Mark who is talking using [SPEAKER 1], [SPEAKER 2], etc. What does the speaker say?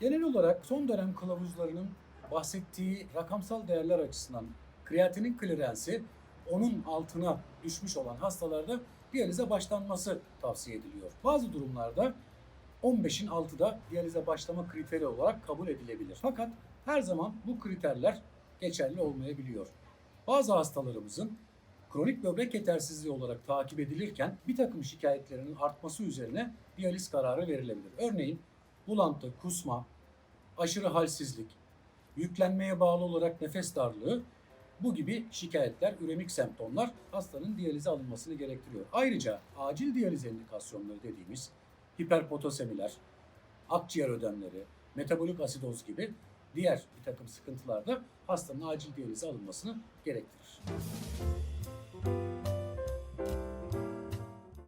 [SPEAKER 1] Genel olarak son dönem kılavuzlarının bahsettiği rakamsal değerler açısından kreatinin klirensi onun altına düşmüş olan hastalarda diyalize başlanması tavsiye ediliyor. Bazı durumlarda 15'in altı da diyalize başlama kriteri olarak kabul edilebilir. Fakat her zaman bu kriterler geçerli olmayabiliyor. Bazı hastalarımızın kronik böbrek yetersizliği olarak takip edilirken bir takım şikayetlerinin artması üzerine diyaliz kararı verilebilir. Örneğin bulantı, kusma, aşırı halsizlik, yüklenmeye bağlı olarak nefes darlığı bu gibi şikayetler, üremik semptomlar hastanın diyalize alınmasını gerektiriyor. Ayrıca acil diyaliz indikasyonları dediğimiz hiperpotosemiler, akciğer ödemleri, metabolik asidoz gibi diğer bir takım sıkıntılarda hastanın acil diyalize alınmasını gerektirir.